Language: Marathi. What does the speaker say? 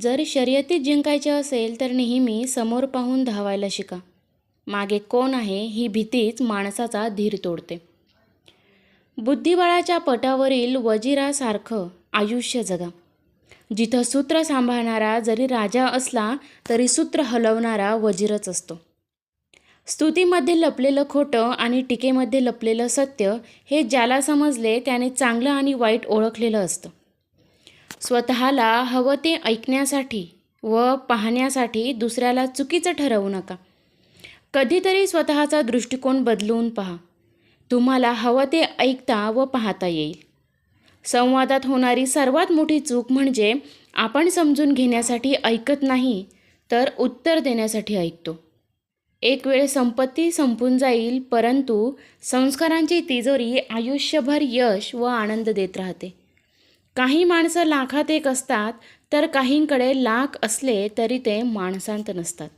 जर शर्यतीत जिंकायचे असेल तर नेहमी समोर पाहून धावायला शिका. मागे कोण आहे ही भीतीच माणसाचा धीर तोडते. बुद्धिबळाच्या पटावरील वजिरासारखं आयुष्य जगा. जिथं सूत्र सांभाळणारा जरी राजा असला तरी सूत्र हलवणारा वजीरच असतो. स्तुतीमध्ये लपलेलं खोटं आणि टीकेमध्ये लपलेलं सत्य हे ज्याला समजले त्याने चांगलं आणि वाईट ओळखलेलं असतं. स्वतःला हवं ते ऐकण्यासाठी व पाहण्यासाठी दुसऱ्याला चुकीचं ठरवू नका. कधीतरी स्वतःचा दृष्टिकोन बदलून पहा. तुम्हाला हवं ते ऐकता व पाहता येईल. संवादात होणारी सर्वात मोठी चूक म्हणजे आपण समजून घेण्यासाठी ऐकत नाही तर उत्तर देण्यासाठी ऐकतो. एक वेळ संपत्ती संपून जाईल परंतु संस्कारांची तिजोरी आयुष्यभर यश व आनंद देत राहते. काही माणसं लाखात एक असतात तर काहींकडे लाख असले तरी ते माणसांत नसतात.